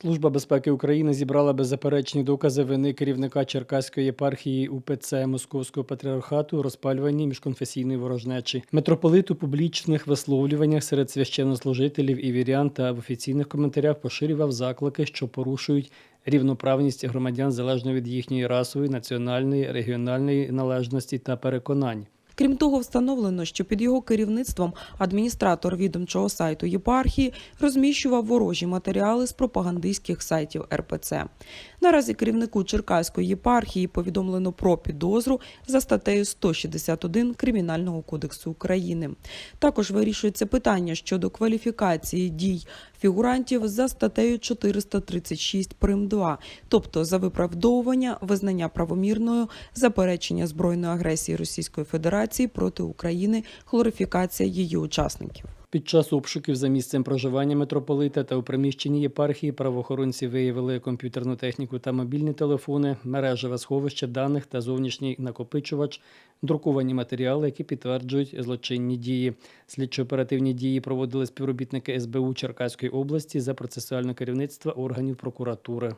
Служба безпеки України зібрала беззаперечні докази вини керівника Черкаської єпархії УПЦ Московського патріархату у розпалюванні міжконфесійної ворожнечі. Митрополит у публічних висловлюваннях серед священнослужителів і вірян та в офіційних коментарях поширював заклики, що порушують рівноправність громадян залежно від їхньої расової, національної, регіональної належності та переконань. Крім того, встановлено, що під його керівництвом адміністратор відомчого сайту єпархії розміщував ворожі матеріали з пропагандистських сайтів РПЦ. Наразі керівнику Черкаської єпархії повідомлено про підозру за статтею 161 Кримінального кодексу України. Також вирішується питання щодо кваліфікації дій фігурантів за статтею 436 прим. 2, тобто за виправдовування, визнання правомірною, заперечення збройної агресії Російської Федерації проти України, глорифікація її учасників. Під час обшуків за місцем проживання митрополита та у приміщенні єпархії правоохоронці виявили комп'ютерну техніку та мобільні телефони, мережеве сховище даних та зовнішній накопичувач, друковані матеріали, які підтверджують злочинні дії. Слідчо-оперативні дії проводили співробітники СБУ Черкаської області за процесуальне керівництво органів прокуратури.